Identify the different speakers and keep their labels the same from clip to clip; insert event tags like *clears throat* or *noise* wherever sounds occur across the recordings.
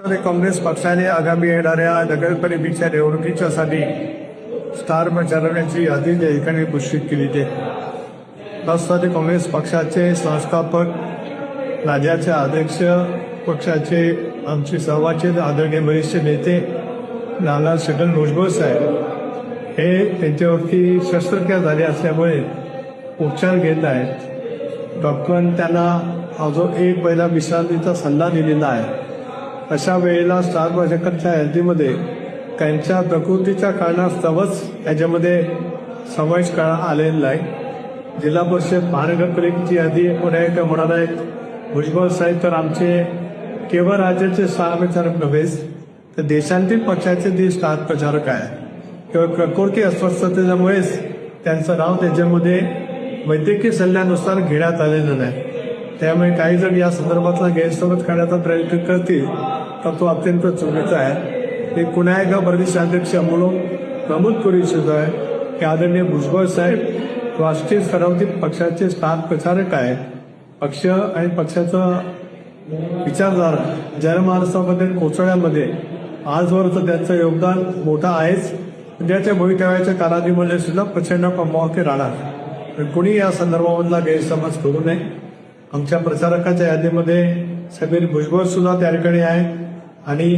Speaker 1: राष्ट्रवादी काँग्रेस पक्षाने आगामी येणाऱ्या नगरपालिकेच्या निवडणुकीच्यासाठी स्टार प्रचारकांची यादी त्या ठिकाणी घोषित केली आहे. राष्ट्रवादी काँग्रेस पक्षाचे संस्थापक राज्याचे अध्यक्ष पक्षाचे आमचे सर्वाचे आदरणीय वरिष्ठ नेते नाना छगन भुजबळ साहेब हे त्यांच्यावरती शस्त्रक्रिया झाली असल्यामुळे उपचार घेत आहेत. डॉक्टरांनी त्यांना हा जो एक पहिला विश्रांतीचा सल्ला दिलेला आहे अशा वेळेला स्टार प्रचारकांच्या यादीमध्ये त्यांच्या प्रकृतीच्या कारणास्तवच याच्यामध्ये समावेश करा आलेला आहे. जिल्हा परिषद महानगरपालिकेची यादी एकूण आहे का म्हणाल आहेत भुजबळ साहेब तर आमचे केवळ राज्याचे स्टार प्रचारक नव्हेच तर देशांतील पक्षाचे ते स्टार प्रचारक आहे किंवा प्रकृती अस्वस्थतेमुळेच त्यांचं नाव त्याच्यामध्ये वैद्यकीय सल्ल्यानुसार घेण्यात आलेलं नाही. त्यामुळे काही जण या संदर्भातला गैरसमज करण्याचा प्रयत्न करतील. तर तो अत्यंत चुकीचा आहे. ते पुन्हा एकदा प्रदेशाध्यक्ष म्हणून नमूद करू इच्छितो आहे. की आदरणीय भुजबळ साहेब राष्ट्रीय स्तरावरील पक्षाचे स्टार प्रचारक आहेत. पक्ष आणि पक्षाचा विचारधारा जनमानसामध्ये पोचवण्यामध्ये आजवर तर त्यांचं योगदान मोठं आहेच. उद्याच्या भवितव्याच्या कालावधीमध्ये सुद्धा प्रचंड प्रभावाचे राहणार. कोणी कुणी या संदर्भामधला गैरसमज करू नये. आमच्या प्रचारकाच्या यादीमध्ये समीर भुजबळ सुद्धा त्या ठिकाणी आहे आणि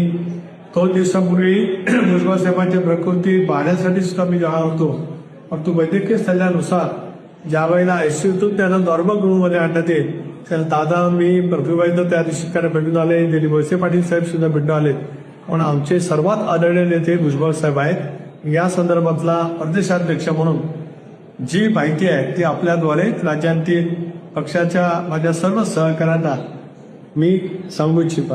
Speaker 1: दोन दिवसापूर्वी *clears throat* भुजबळ साहेबांची प्रकृती पाहण्यासाठी सुद्धा मी जाणार होतो. परंतु वैद्यकीय सल्ल्यानुसार ज्या वेळेला आयसीयूतून त्यांना नॉर्मल रूममध्ये आणण्यात येईल त्याला दादा मी प्रभूबाईंना त्या दिवशी त्यांना भेटून आले दिलीप वळसे पाटील साहेब सुद्धा भेटून आले. पण आमचे सर्वात आदरणीय नेते भुजबळ साहेब आहेत. या संदर्भातला प्रदेशाध्यक्ष म्हणून जी माहिती आहे ती आपल्याद्वारे राज्यांतील पक्षाच्या माझ्या सर्व सहकाऱ्यांना मी सांगू इच्छितो.